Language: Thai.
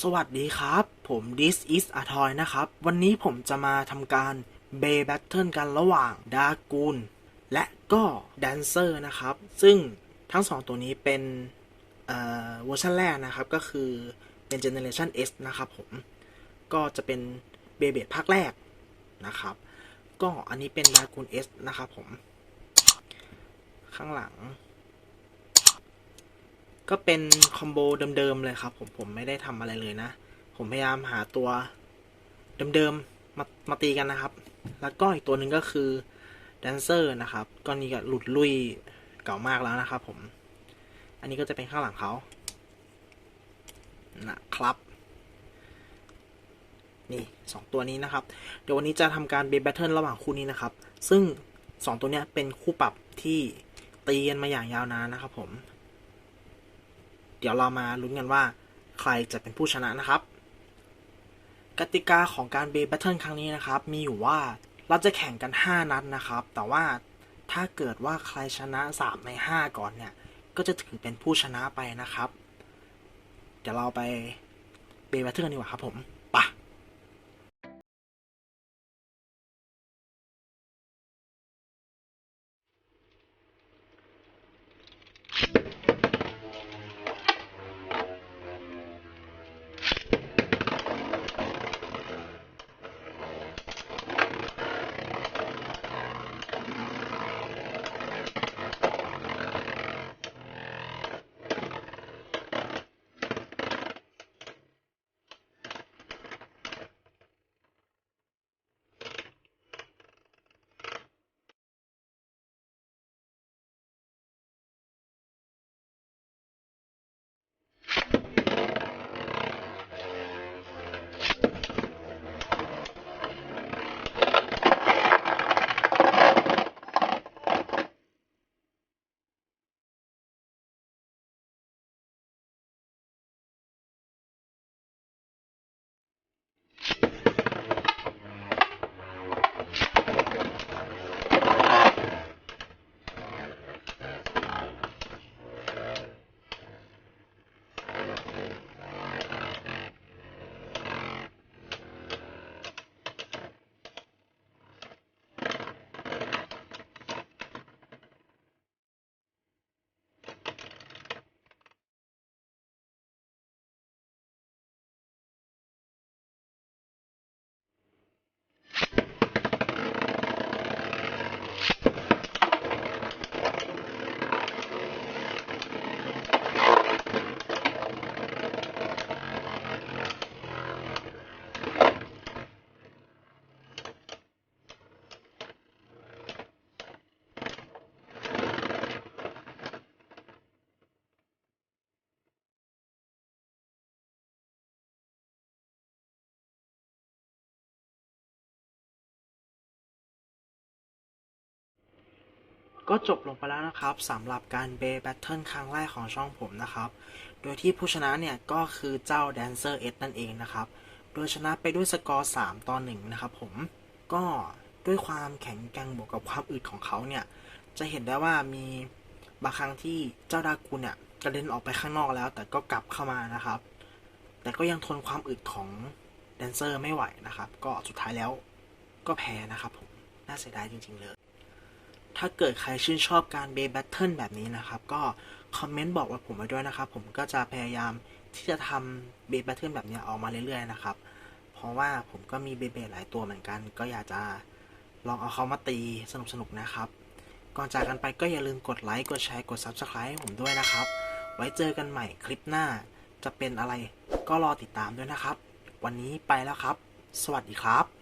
สวัสดีครับ ผม This is a toy นะครับ วันนี้ผมจะมาทำการเบย์แบทเทิลกันระหว่างดากูนและก็แดนเซอร์นะครับ ซึ่งทั้งสองตัวนี้เป็นเอ่อเวอร์ชันแรกนะครับ ก็คือเป็น Generation S นะครับผม ก็จะเป็นเบเบดภาคแรกนะครับ ก็อันนี้เป็นดากูน S นะครับผม ข้างหลัง ก็เป็นคอมโบเดิมๆเลยครับ ผมผมไม่ได้ทำอะไรเลยนะ ผมพยายามหาตัวเดิมๆมามาตีกันนะครับ แล้วก็อีกตัวหนึ่งก็คือแดนเซอร์นะครับก็นี่ก็หลุดลุยเก่ามากแล้วนะครับ ผม อันนี้ก็จะเป็นข้างหลังเขานะครับ นี่สองตัวนี้นะครับ เดี๋ยววันนี้จะทำการเบ b แบทเทิลระหว่างคู่นี้นะครับ ซึ่งสองตัวเนี้ยเป็นคู่ปรับที่ตีกันมาอย่างยาวนานนะครับผม เดี๋ยวเรามาลุ้นกันว่าใครจะเป็นผู้ชนะนะครับ กติกาของการเบย์แบทเทิลครั้งนี้นะครับ มีอยู่ว่าเราจะแข่งกัน 5 นัดนะครับ แต่ว่าถ้าเกิดว่าใครชนะ 3 ใน 5 ก่อนเนี่ย ก็จะถือเป็นผู้ชนะไปนะครับ เดี๋ยวเราไปเบย์แบทเทิลกันดีกว่าครับผม ก็จบลงไปแล้วนะครับสำหรับการเบ y แบทเทิลครั้งแรกของช่องผมนะครับ โดยที่ผู้ชนะเนี่ยก็คือเจ้า Dancer S นั่นเองนะครับ โดยชนะไปด้วยสกอร์ 3 ต่อ 1 นะครับผม ก็ด้วยความแข็งแกร่งบวกกับความอึดของเขาเนี่ย จะเห็นได้ว่ามีบางครั้งที่เจ้าดากุนเนี่ยกระเด็นออกไปข้างนอกแล้ว แต่ก็กลับเข้ามานะครับ แต่ก็ยังทนความอึดของแดนเซอร์ไม่ไหวนะครับ ก็สุดท้ายแล้วก็แพ้นะครับผม น่าเสียดายจริง ๆ เลย ถ้าเกิดใครชื่นชอบการเบย์แบทเทิลแบบนี้นะครับ ก็คอมเมนต์บอกว่าผมไว้ด้วยนะครับ ผมก็จะพยายามที่จะทำเบย์แบทเทิลแบบนี้ออกมาเรื่อยๆนะครับ เพราะว่าผมก็มีเบย์เบหลายตัวเหมือนกัน ก็อยากจะลองเอาเขามาตีสนุกๆนะครับ ก่อนจากกันไปก็อย่าลืมกดไลค์ กดแชร์ กด Subscribe ให้ผมด้วยนะครับ ไว้เจอกันใหม่คลิปหน้า จะเป็นอะไรก็รอติดตามด้วยนะครับ วันนี้ไปแล้วครับ สวัสดีครับ